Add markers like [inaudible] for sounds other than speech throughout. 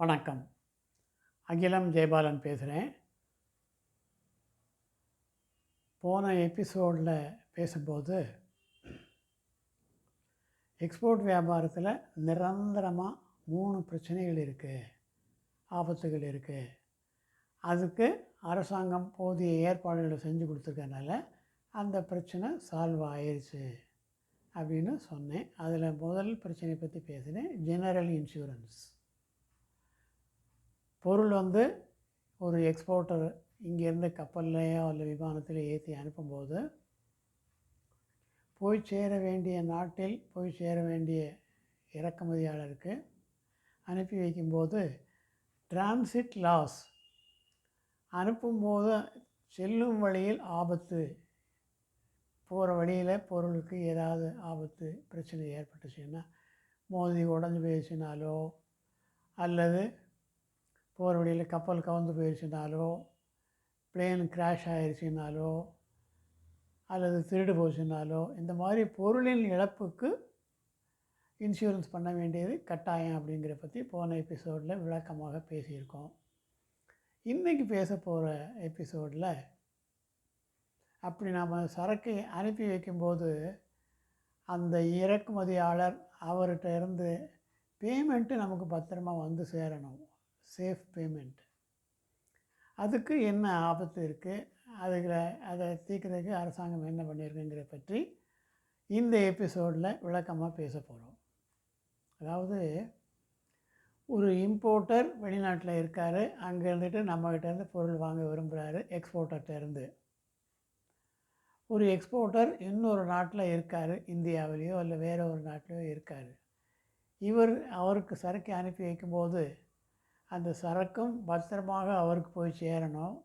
வணக்கம். அகிலம் ஜெயபாலன் பேசுகிறேன் போன எபிசோடில் பேசும்போது எக்ஸ்போர்ட் வியாபாரத்தில் நிரந்தரமாக மூணு பிரச்சனைகள் இருக்குது ஆபத்துகள் இருக்குது அதுக்கு அரசாங்கம் போதிய ஏற்பாடுகளை செஞ்சு கொடுத்துருக்கனால அந்த பிரச்சனை சால்வ் ஆயிடுச்சு அப்படின்னு சொன்னேன். அதில் முதல் பிரச்சனையை பற்றி பேசினேன் ஜெனரல் இன்சூரன்ஸ். பொருள் வந்து ஒரு எக்ஸ்போர்ட்டர் இங்கேருந்து கப்பல்லையோ இல்லை விமானத்தில் ஏற்றி அனுப்பும்போது போய் சேர வேண்டிய நாட்டில் போய் சேர வேண்டிய இறக்குமதியாளருக்கு அனுப்பி வைக்கும்போது டிரான்சிட் லாஸ் அனுப்பும்போது செல்லும் வழியில் ஆபத்து போகிற வழியில் பொருளுக்கு ஏதாவது ஆபத்து பிரச்சனை ஏற்பட்டுச்சுன்னா மோதி உடஞ்சி போயிடுச்சுனாலோ அல்லது போகிற வழியில் கப்பல் கவுந்து போயிடுச்சுனாலோ பிளேன் கிராஷ் ஆயிடுச்சுனாலோ அல்லது திருடு போச்சுனாலோ இந்த மாதிரி பொருளின் இழப்புக்கு இன்சூரன்ஸ் பண்ண வேண்டியது கட்டாயம் அப்படிங்கிற பற்றி போன எபிசோடில் விளக்கமாக பேசியிருக்கோம். இன்றைக்கி பேச போகிற எபிசோடில் அப்படி நாம் சரக்கை அனுப்பி வைக்கும்போது அந்த இறக்குமதியாளர் அவர்கிட்ட இருந்து பேமெண்ட்டு நமக்கு பத்திரமா வந்து சேரணும். சேஃப் பேமெண்ட் அதுக்கு என்ன ஆபத்து இருக்குது அதில் அதை தீர்க்கிறதுக்கு அரசாங்கம் என்ன பண்ணியிருக்குங்கிற பற்றி இந்த எபிசோடில் விளக்கமாக பேச போகிறோம் அதாவது ஒரு இம்போர்ட்டர் வெளிநாட்டில் இருக்கார். அங்கே இருந்துட்டு நம்மகிட்டேருந்து பொருள் வாங்க விரும்புகிறாரு எக்ஸ்போர்ட்டர்கிட்டேருந்து ஒரு எக்ஸ்போர்ட்டர் இன்னொரு நாட்டில் இருக்கார் இந்தியாவிலேயோ இல்லை வேறு ஒரு நாட்டிலையோ இருக்கார். இவர் அவருக்கு சரக்கு அனுப்பி வைக்கும்போது அந்த சரக்கும் பத்திரமாக அவருக்கு போய் சேரணும்.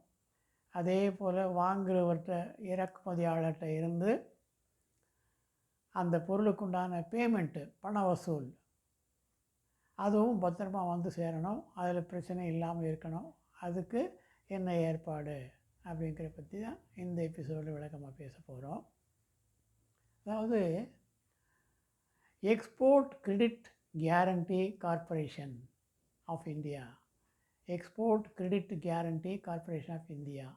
அதே போல் வாங்குறவர்கிட்ட இறக்குமதியாளர்கிட்ட இருந்து அந்த பொருளுக்குண்டான பேமெண்ட்டு பண வசூல் அதுவும் பத்திரமா வந்து சேரணும். அதில் பிரச்சனை இல்லாமல் இருக்கணும். அதுக்கு என்ன ஏற்பாடு அப்படிங்கிற பற்றி தான் இந்த எபிசோடில் விளக்கமாக பேச போகிறோம் அதாவது export credit guarantee corporation of India export credit guarantee corporation of India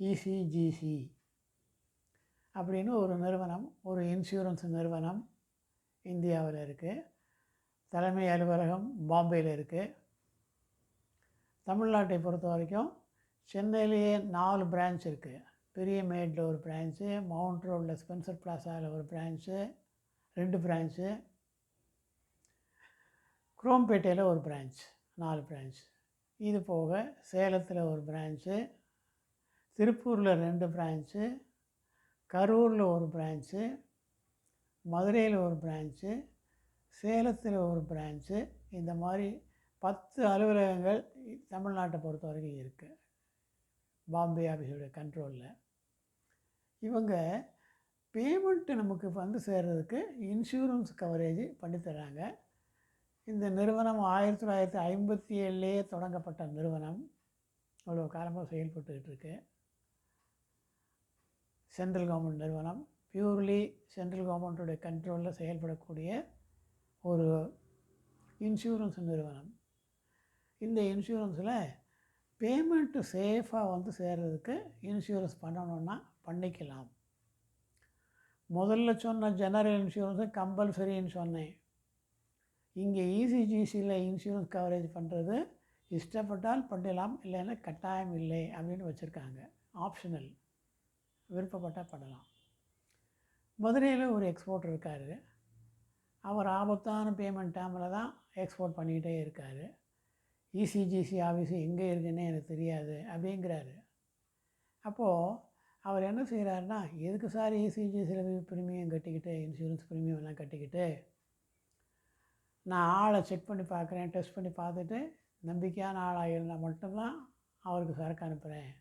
ECGC அப்படின்னு ஒரு நிறுவனம் ஒரு இன்சூரன்ஸ் நிறுவனம் இந்தியாவில் இருக்குது தலைமை அலுவலகம் பாம்பேயில் இருக்குது தமிழ்நாட்டை பொறுத்த வரைக்கும் சென்னையிலேயே நாலு பிரான்ச் இருக்குது பெரிய மேட்டில் ஒரு பிரான்ச்சு மவுண்ட் ரோடில் ஸ்பென்சர் பிளாசாவில் ஒரு பிரான்ச்சு ரெண்டு பிரான்ச்சு குரோம்பேட்டையில் ஒரு பிரான்ச் நாலு பிரான்ச் இது போக சேலத்தில் ஒரு பிரான்ச்சு திருப்பூரில் ரெண்டு பிரான்ச்சு கரூரில் ஒரு பிரான்ச்சு மதுரையில் ஒரு பிரான்ச்சு சேலத்தில் ஒரு பிரான்ச்சு இந்த மாதிரி பத்து அலுவலகங்கள் தமிழ்நாட்டை பொறுத்த வரைக்கும் இருக்குது பாம்பே ஆஃபீஸோட கண்ட்ரோலில் இவங்க பேமெண்ட்டு நமக்கு வந்து சேர்கிறதுக்கு இன்சூரன்ஸ் கவரேஜ் பண்ணித்தராங்க இந்த நிறுவனம் ஆயிரத்தி தொள்ளாயிரத்தி ஐம்பத்தி ஏழுலேயே தொடங்கப்பட்ட நிறுவனம். அவ்வளோ காலமாக செயல்பட்டுக்கிட்டு இருக்கு. சென்ட்ரல் கவர்மெண்ட் நிறுவனம். பியூர்லி சென்ட்ரல் கவர்மெண்ட்டுடைய கண்ட்ரோலில் செயல்படக்கூடிய ஒரு இன்சூரன்ஸ் நிறுவனம். இந்த இன்சூரன்ஸில் பேமெண்ட்டு சேஃபாக வந்து சேர்கிறதுக்கு இன்சூரன்ஸ் பண்ணணுன்னா பண்ணிக்கலாம். முதல்ல சொன்ன ஜெனரல் இன்சூரன்ஸு கம்பல்சரின்னு சொன்னேன். இங்கே இசிஜிசியில் இன்சூரன்ஸ் கவரேஜ் பண்ணுறது இஷ்டப்பட்டால் பண்ணலாம் இல்லைன்னா கட்டாயம் இல்லை அப்படின்னு வச்சுருக்காங்க. ஆப்ஷனல் விருப்பப்பட்டால் பண்ணலாம். மதுரையில் ஒரு எக்ஸ்போர்ட் இருக்கார். அவர் ஆபத்தான பேமெண்ட் டைமில் தான் எக்ஸ்போர்ட் பண்ணிக்கிட்டே இருக்கார். இசிஜிசி ஆஃபீஸு எங்கே இருக்குன்னு எனக்கு தெரியாது அப்படிங்கிறாரு. அப்போது அவர் என்ன செய்கிறாருன்னா எதுக்கு சார் இசிஜிசியில் ப்ரீமியம் கட்டிக்கிட்டு இன்சூரன்ஸ் ப்ரீமியம் எல்லாம் கட்டிக்கிட்டு நான் ஆளை செக் பண்ணி பார்க்குறேன் டெஸ்ட் பண்ணி பார்த்துட்டு நம்பிக்கையான ஆளாக இருந்தால் மட்டும்தான் அவருக்கு சரக்கு அனுப்புகிறேன்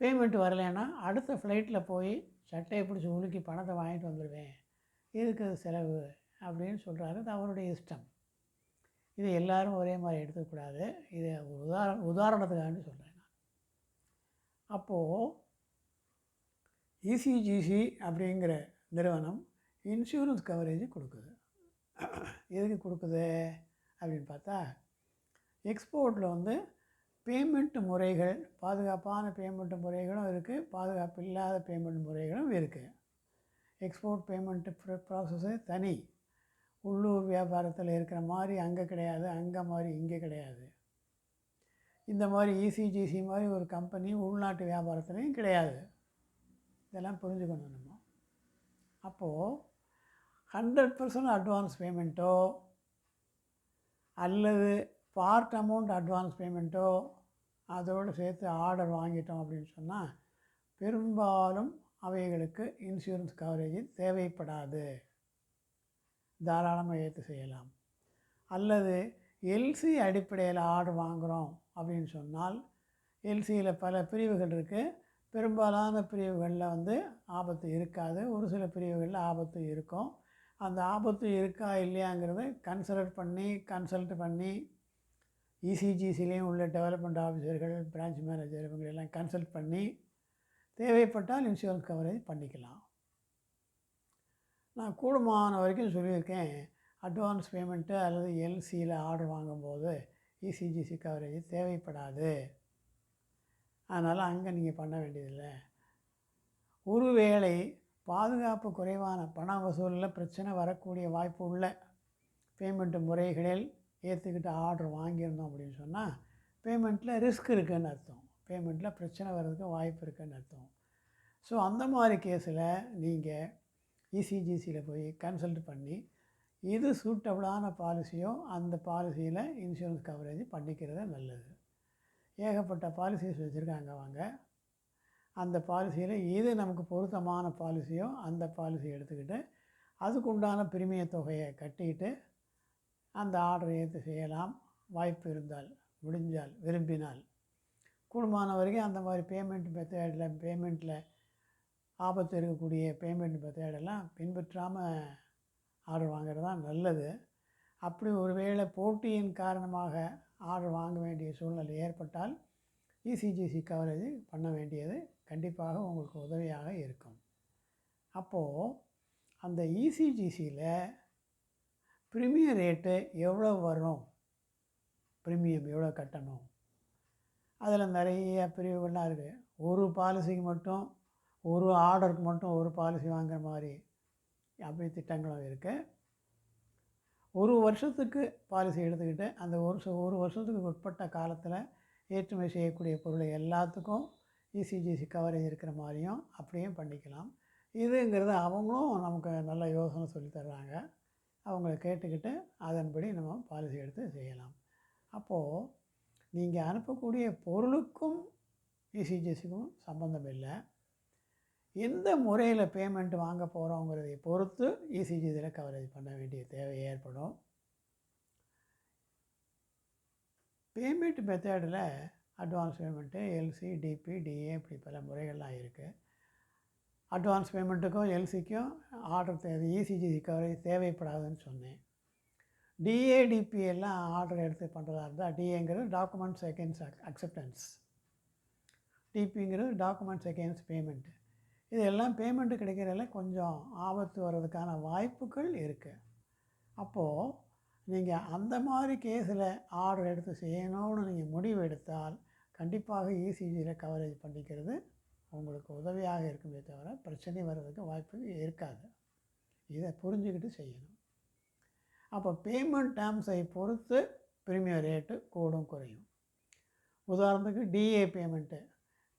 பேமெண்ட் வரலைன்னா அடுத்த ஃப்ளைட்டில் போய் சட்டையை பிடிச்சி உலுக்கி பணத்தை வாங்கிட்டு வந்துடுவேன் இதுக்கு செலவு? அப்படின்னு சொல்கிறாரு அது அவருடைய இஷ்டம். இது எல்லோரும் ஒரே மாதிரி எடுத்துக்கூடாது இது உதாரண உதாரணத்துக்காண்டி சொல்கிறேன் நான். அப்போது இசிஜிசி அப்படிங்கிற நிறுவனம் இன்சூரன்ஸ் கவரேஜ் கொடுக்குது. [clears throat] எதுக்கு கொடுக்குது? அப்படின்னு பார்த்தா எக்ஸ்போர்ட்டில் வந்து பேமெண்ட் முறைகள் பாதுகாப்பான பேமெண்ட் முறைகளும் இருக்குது பாதுகாப்பு இல்லாத பேமெண்ட் முறைகளும் இருக்குது எக்ஸ்போர்ட் பேமெண்ட் ப்ராசஸ்ஸு தனி. உள்ளூர் வியாபாரத்தில் இருக்கிற மாதிரி அங்கே கிடையாது அங்கே மாதிரி இங்கே கிடையாது. இந்த மாதிரி இசிஜிசி மாதிரி ஒரு கம்பெனி உள்நாட்டு வியாபாரத்துலேயும் கிடையாது. இதெல்லாம் புரிஞ்சுக்கணும் நம்ம. அப்போது ஹண்ட்ரட் பர்சன்ட் அட்வான்ஸ் பேமெண்ட்டோ அல்லது பார்ட் அமௌண்ட் அட்வான்ஸ் பேமெண்ட்டோ அதோடு சேர்த்து ஆர்டர் வாங்கிட்டோம் அப்படின்னு சொன்னால் பெரும்பாலும் அவைகளுக்கு இன்சூரன்ஸ் கவரேஜ் தேவைப்படாது. தாராளமாக ஏற்று செய்யலாம். அல்லது எல்சி அடிப்படையில் ஆர்டர் வாங்குகிறோம் அப்படின்னு சொன்னால் எல்சியில் பல பிரிவுகள் இருக்குது பெரும்பாலான பிரிவுகளில் வந்து ஆபத்து இருக்காது. ஒரு சில பிரிவுகளில் ஆபத்து இருக்கும். அந்த ஆபத்து இருக்கா இல்லையாங்கிறத கன்சல்ட் பண்ணி கன்சல்ட் பண்ணி இசிஜிசிலையும் உள்ள டெவலப்மெண்ட் ஆஃபீஸர்கள் பிரான்ச் மேனேஜர் இவங்களெல்லாம் கன்சல்ட் பண்ணி தேவைப்பட்டால் இன்சூரன்ஸ் கவரேஜ் பண்ணிக்கலாம். நான் கூடுமான வரைக்கும் சொல்லியிருக்கேன் அட்வான்ஸ் பேமெண்ட்டு அல்லது எல்சியில் ஆர்டர் வாங்கும்போது இசிஜிசி கவரேஜ் தேவைப்படாது. அதனால் அங்கே நீங்கள் பண்ண வேண்டியதில்லை. ஒருவேளை பாதுகாப்பு குறைவான பண வசூலில் பிரச்சனை வரக்கூடிய வாய்ப்பு உள்ள பேமெண்ட் முறைகளில் ஏற்றுக்கிட்டு ஆர்டர் வாங்கியிருந்தோம் அப்படின்னு சொன்னால் பேமெண்ட்டில் ரிஸ்க் இருக்குதுன்னு அர்த்தம். பேமெண்ட்டில் பிரச்சனை வர்றதுக்கு வாய்ப்பு இருக்குதுன்னு அர்த்தம். ஸோ அந்த மாதிரி கேஸில் நீங்கள் இசிஜிசியில் போய் கன்சல்ட் பண்ணி எது சூட்டபுளான பாலிசியோ அந்த பாலிசியில் இன்சூரன்ஸ் கவரேஜ் பண்ணிக்கிறது நல்லது. ஏகப்பட்ட பாலிசிஸ் வச்சுருக்காங்க வாங்க அந்த பாலிசியில் எது நமக்கு பொருத்தமான பாலிசியோ அந்த பாலிசி எடுத்துக்கிட்டு அதுக்குண்டான பிரிமிய தொகையை கட்டிக்கிட்டு அந்த ஆர்டரை ஏற்று செய்யலாம். வாய்ப்பு இருந்தால் முடிஞ்சால் விரும்பினால். கூடுமான வரைக்கும் அந்த மாதிரி பேமெண்ட் மெத்தேடில் பேமெண்ட்டில் ஆபத்து இருக்கக்கூடிய பேமெண்ட் மெத்தேடெல்லாம் பின்பற்றாமல் ஆர்டர் வாங்குறது தான் நல்லது. அப்படி ஒருவேளை போட்டியின் காரணமாக ஆர்டர் வாங்க வேண்டிய சூழ்நிலை ஏற்பட்டால் இசிஜிசி கவரேஜ் பண்ண வேண்டியது கண்டிப்பாக உங்களுக்கு உதவியாக இருக்கும். அப்போது அந்த இசிஜிசியில் ப்ரீமியம் ரேட்டு எவ்வளோ வரும் ப்ரீமியம் எவ்வளோ கட்டணும்? அதில் நிறைய பிரிவுகள்லாம் இருக்குது ஒரு பாலிசிக்கு மட்டும் ஒரு ஆர்டருக்கு மட்டும் ஒரு பாலிசி வாங்குற மாதிரி அப்படி திட்டங்களும் இருக்குது ஒரு வருஷத்துக்கு பாலிசி எடுத்துக்கிட்டு அந்த ஒரு ஒரு வருஷத்துக்கு உட்பட்ட காலத்தில் ஏற்றுமதி செய்யக்கூடிய பொருளை எல்லாத்துக்கும் இசிஜிசி கவரேஜ் இருக்கிற மாதிரியும் அப்படியும் பண்ணிக்கலாம். இதுங்கிறது அவங்களும் நமக்கு நல்ல யோசனை சொல்லி தர்றாங்க. அவங்கள கேட்டுக்கிட்டு அதன்படி நம்ம பாலிசி எடுத்து செய்யலாம். அப்போது நீங்கள் அனுப்பக்கூடிய பொருளுக்கும் இசிஜிசிக்கும் சம்மந்தம் இல்லை. எந்த முறையில் பேமெண்ட் வாங்க போகிறோங்கிறதை பொறுத்து இசிஜி இதில் கவரேஜ் பண்ண வேண்டிய தேவை ஏற்படும். Payment மெத்தேடில் advance payment LC DP DA இப்படி பல முறைகள்லாம் இருக்குது அட்வான்ஸ் பேமெண்ட்டுக்கும் எல்சிக்கும் ஆர்டர் தேவை இசிஜி ரிகவரி தேவைப்படாதுன்னு சொன்னேன். டிஏடிபி எல்லாம் ஆர்டர் எடுத்து பண்ணுறதா இருந்தால் டிஏங்கிறது டாக்குமெண்ட்ஸ் செகண்ட்ஸ் அக்செப்டன்ஸ் டிபிங்கிறது டாக்குமெண்ட்ஸ் அகேன்ஸ்ட் பேமெண்ட்டு இதெல்லாம் பேமெண்ட்டு கிடைக்கிறதுல கொஞ்சம் ஆபத்து வர்றதுக்கான வாய்ப்புகள் இருக்குது அப்போது நீங்கள் அந்த மாதிரி கேஸில் ஆர்டர் எடுத்து செய்யணும்னு நீங்கள் முடிவு எடுத்தால் கண்டிப்பாக இசிஜியில் கவரேஜ் பண்ணிக்கிறது உங்களுக்கு உதவியாக இருக்குமே தவிர பிரச்சனை வர்றதுக்கு வாய்ப்பு இருக்காது. இதை புரிஞ்சுக்கிட்டு செய்யணும். அப்போ பேமெண்ட் டேர்ம்ஸை பொறுத்து ப்ரீமியம் ரேட்டு கூடும் குறையும். உதாரணத்துக்கு டிஏ பேமெண்ட்டு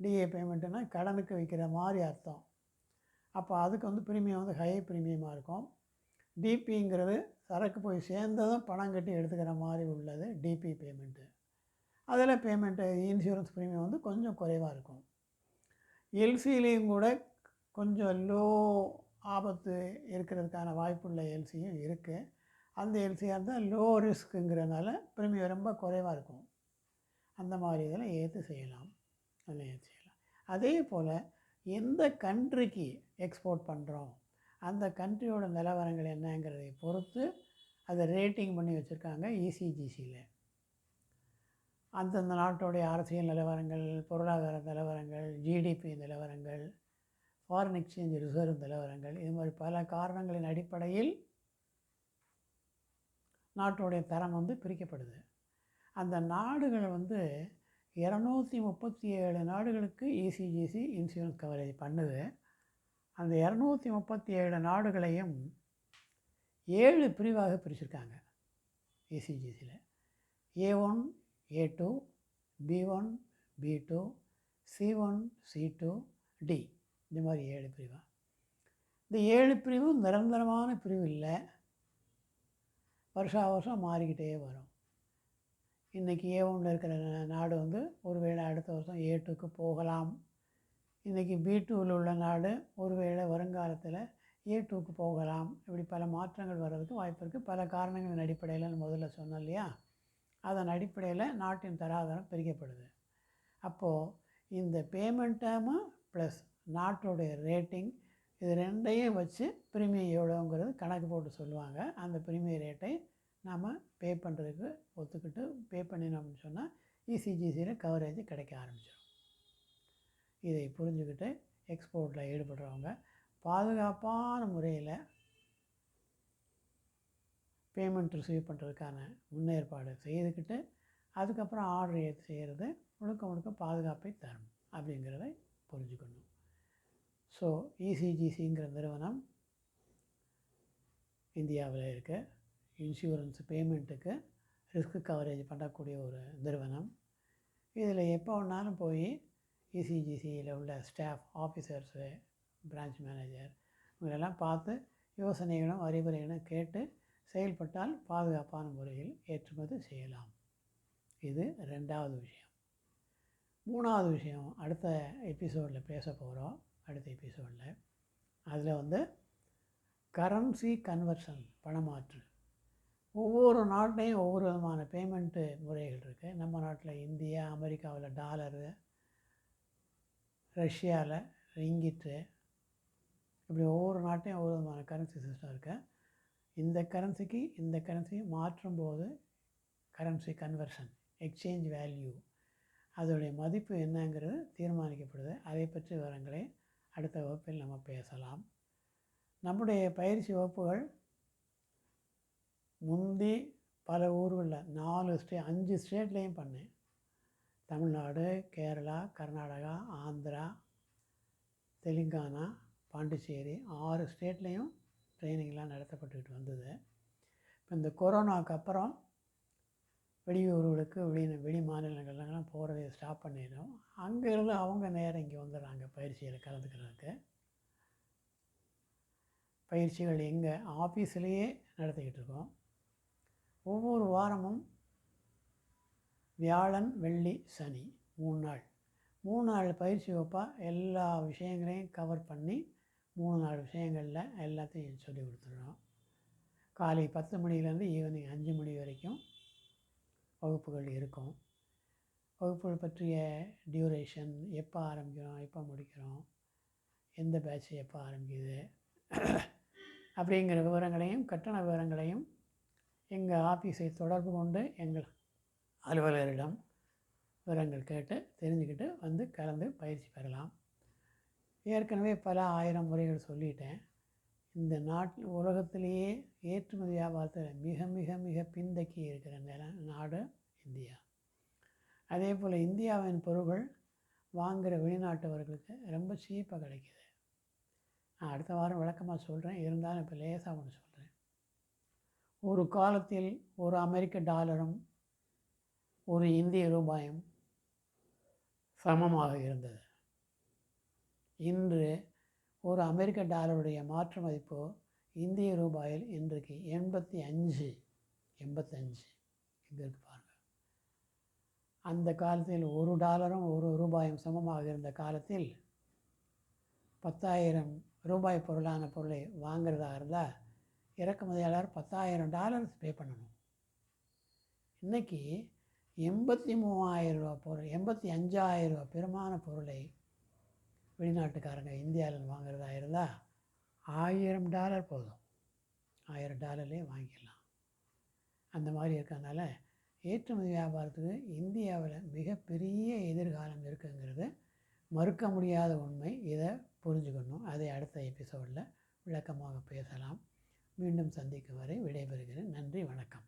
டிஏ பேமெண்ட்டுனா கடனுக்கு வைக்கிற மாதிரி அர்த்தம். அப்போ அதுக்கு வந்து ப்ரீமியம் வந்து ஹை ப்ரீமியமாக இருக்கும். டிபிங்கிறது சரக்கு போய் சேர்ந்ததும் பணம் கட்டி எடுத்துக்கிற மாதிரி உள்ளது டிபி பேமெண்ட்டு அதில் பேமெண்ட்டு இன்சூரன்ஸ் ப்ரீமியம் வந்து கொஞ்சம் குறைவாக இருக்கும். எல்சிலையும் கூட கொஞ்சம் லோ ஆபத்து இருக்கிறதுக்கான வாய்ப்புள்ள எல்சியும் இருக்குது அந்த எல்சியாக இருந்தால் லோ ரிஸ்க்குங்கிறதுனால ப்ரீமியம் ரொம்ப குறைவாக இருக்கும். அந்த மாதிரி இதெல்லாம் ஏற்று செய்யலாம். அதில் ஏற்று செய்யலாம். அதே போல் எந்த கண்ட்ரிக்கு எக்ஸ்போர்ட் பண்ணுறோம் அந்த கண்ட்ரியோட நிலவரங்கள் என்னங்கிறதை பொறுத்து அதை ரேட்டிங் பண்ணி வச்சுருக்காங்க இசிஜிசியில் அந்தந்த நாட்டுடைய அரசியல் நிலவரங்கள் பொருளாதார நிலவரங்கள் ஜிடிபி நிலவரங்கள் ஃபாரின் எக்ஸ்சேஞ்ச் ரிசர்வ் நிலவரங்கள் இது மாதிரி பல காரணங்களின் அடிப்படையில் நாட்டுடைய தரம் வந்து பிரிக்கப்படுது. அந்த நாடுகளை வந்து இரநூத்தி முப்பத்தி ஏழு நாடுகளுக்கு இசிஜிசி இன்சூரன்ஸ் கவரேஜ் பண்ணுது. அந்த இரநூத்தி முப்பத்தி ஏழு நாடுகளையும் ஏழு பிரிவாக பிரிச்சிருக்காங்க இசிஜிசியில் A one A two B one B two C one C two D இந்த மாதிரி ஏழு பிரிவா. இந்த ஏழு பிரிவும் நிரந்தரமான பிரிவு இல்லை. வருஷா வருஷம் மாறிக்கிட்டே வரும். இன்றைக்கி ஏ ஒன்றில் இருக்கிற நாடு வந்து ஒருவேளை அடுத்த வருஷம் ஏ டூக்கு போகலாம். இன்றைக்கி பி டூவில் உள்ள நாடு ஒருவேளை வருங்காலத்தில் ஏ டூக்கு போகலாம். இப்படி பல மாற்றங்கள் வர்றதுக்கு வாய்ப்பு இருக்குது பல காரணங்களின் அடிப்படையில் முதல்ல சொன்னோம் இல்லையா? அதன் அடிப்படையில் நாட்டின் தராதரம் பிரிக்கப்படுது அப்போது இந்த பேமெண்ட் டேமு ப்ளஸ் நாட்டோடைய ரேட்டிங் இது ரெண்டையும் வச்சு ப்ரீமியம் எவ்வளோங்கிறது கணக்கு போட்டு சொல்லுவாங்க. அந்த ப்ரீமியம் ரேட்டை நாம் பே பண்ணுறதுக்கு ஒத்துக்கிட்டு பே பண்ணினோம்னு சொன்னால் இசிஜிசியில் கவரேஜ் கிடைக்க ஆரம்பிச்சிடும் இதை புரிஞ்சுக்கிட்டு எக்ஸ்போர்ட்டில் ஈடுபடுறவங்க பாதுகாப்பான முறையில் பேமெண்ட் ரிசீவ் பண்ணுறதுக்கான முன்னேற்பாடு செய்துக்கிட்டு அதுக்கப்புறம் ஆர்டர் ஏற்று செய்கிறது முழுக்க முழுக்க பாதுகாப்பை தரும் அப்படிங்கிறத புரிஞ்சுக்கணும். ஸோ இசிஜிசிங்கிற நிறுவனம் இந்தியாவில் இருக்க. இன்சூரன்ஸ் பேமெண்ட்டுக்கு ரிஸ்க் கவரேஜ் பண்ணக்கூடிய ஒரு நிறுவனம். இதில் எப்போ வேணாலும் போய் இசிஜிசியில் உள்ள ஸ்டாஃப் ஆஃபீஸர்ஸு பிரான்ச் மேனேஜர் இவங்களெல்லாம் பார்த்து யோசனைகளும் அறிவுரைகளும் கேட்டு செயல்பட்டால் பாதுகாப்பான முறையில் ஏற்றுமதி செய்யலாம். இது ரெண்டாவது விஷயம். மூணாவது விஷயம் அடுத்த எபிசோடில் பேச போகிறோம் அடுத்த எபிசோடில் அதில் வந்து கரன்சி கன்வர்ஷன் பணமாற்று. ஒவ்வொரு நாட்டையும் ஒவ்வொரு விதமான பேமெண்ட்டு முறைகள் இருக்குது நம்ம நாட்டில் இந்தியா அமெரிக்காவில் டாலரு ரஷ்யாவில் ரிங்கிட்டு இப்படி ஒவ்வொரு நாட்டையும் ஒவ்வொரு விதமான கரன்சி சிஸ்டம் இருக்குது இந்த கரன்சிக்கு இந்த கரன்சி மாற்றும் போது கரன்சி கன்வர்ஷன் எக்ஸ்சேஞ்ச் வேல்யூ அதோடைய மதிப்பு என்னங்கிறது தீர்மானிக்கப்படுது. அதை பற்றி விவரங்களை அடுத்த வகுப்பில் நம்ம பேசலாம். நம்முடைய பயிற்சி வகுப்புகள் முந்தி பல ஊர்களில் நாலு ஸ்டே அஞ்சு ஸ்டேட்லேயும் பண்ணேன். தமிழ்நாடு கேரளா கர்நாடகா ஆந்திரா தெலுங்கானா பாண்டிச்சேரி ஆறு ஸ்டேட்லேயும் ட்ரைனிங்லாம் நடத்தப்பட்டுக்கிட்டு வந்தது. இப்போ இந்த கொரோனாவுக்கு அப்புறம் வெளியூர்களுக்கு வெளி வெளி மாநிலங்கள்லாம் போகிறதை ஸ்டாப் பண்ணிடும் அங்கேருந்து அவங்க நேரம் இங்கே வந்துடுறாங்க பயிற்சியில் கலந்துக்கிறதுக்கு. பயிற்சிகள் எங்கே? ஆஃபீஸ்லேயே நடத்திக்கிட்டு இருக்கோம். ஒவ்வொரு வாரமும் வியாழன் வெள்ளி சனி மூணு நாள். மூணு நாள் பயிற்சி வைப்பால் எல்லா விஷயங்களையும் கவர் பண்ணி மூணு நாலு விஷயங்களில் எல்லாத்தையும் சொல்லி கொடுத்துட்றோம். காலை பத்து மணிலேருந்து ஈவினிங் அஞ்சு மணி வரைக்கும் வகுப்புகள் இருக்கும். வகுப்புகள் பற்றிய டியூரேஷன் எப்போ ஆரம்பிக்கிறோம் எப்போ முடிக்கிறோம் எந்த பேட்ச் எப்போ ஆரம்பிக்குது அப்படிங்கிற விவரங்களையும் கட்டண விவரங்களையும் எங்கள் ஆஃபீஸை தொடர்பு கொண்டு எங்கள் அலுவலரிடம் விவரங்கள் கேட்டு தெரிஞ்சுக்கிட்டு வந்து கலந்து பயிற்சி பெறலாம். ஏற்கனவே பல ஆயிரம் முறைகள் சொல்லிட்டேன். இந்த நாட்டில் உலகத்திலேயே ஏற்றுமதி வியாபாரத்தில் மிக மிக மிக பின்தக்கி இருக்கிற நில நாடு இந்தியா. அதே போல் இந்தியாவின் பொருட்கள் வாங்குகிற வெளிநாட்டவர்களுக்கு ரொம்ப சீப்பாக கிடைக்கிது. நான் அடுத்த வாரம் விளக்கமாக சொல்கிறேன் இருந்தாலும் இப்போ லேசாக ஒன்று சொல்கிறேன் ஒரு காலத்தில் ஒரு அமெரிக்க டாலரும் ஒரு இந்திய ரூபாயும் சமமாக இருந்தது. இன்று ஒரு அமெரிக்க டாலருடைய மாற்று மதிப்பு இந்திய ரூபாயில் இன்றைக்கு எண்பத்தி அஞ்சு எண்பத்தஞ்சு இங்கே இருக்கு பாருங்கள் அந்த காலத்தில் ஒரு டாலரும் ஒரு ரூபாயும் சமமாக இருந்த காலத்தில் பத்தாயிரம் ரூபாய் பொருளான பொருளை வாங்குறதாக இருந்தால் இறக்குமதியாளர் பத்தாயிரம் டாலர் பே பண்ணணும். இன்றைக்கி எண்பத்தி மூவாயிரம் ரூபா பொருள் எண்பத்தி அஞ்சாயிரம் ரூபா பெருமான பொருளை வெளிநாட்டுக்காரங்க இந்தியாவில் வாங்குறதா இருந்தால் ஆயிரம் டாலர் போதும். ஆயிரம் டாலர்லேயே வாங்கிக்கலாம் அந்த மாதிரி இருக்கிறதுனால ஏற்றுமதி வியாபாரத்துக்கு இந்தியாவில் மிகப்பெரிய எதிர்காலம் இருக்குங்கிறது மறுக்க முடியாத உண்மை. இதை புரிஞ்சுக்கணும். அதை அடுத்த எபிசோடில் விளக்கமாக பேசலாம். மீண்டும் சந்திக்கும் வரை விடைபெறுகிறேன். நன்றி வணக்கம்.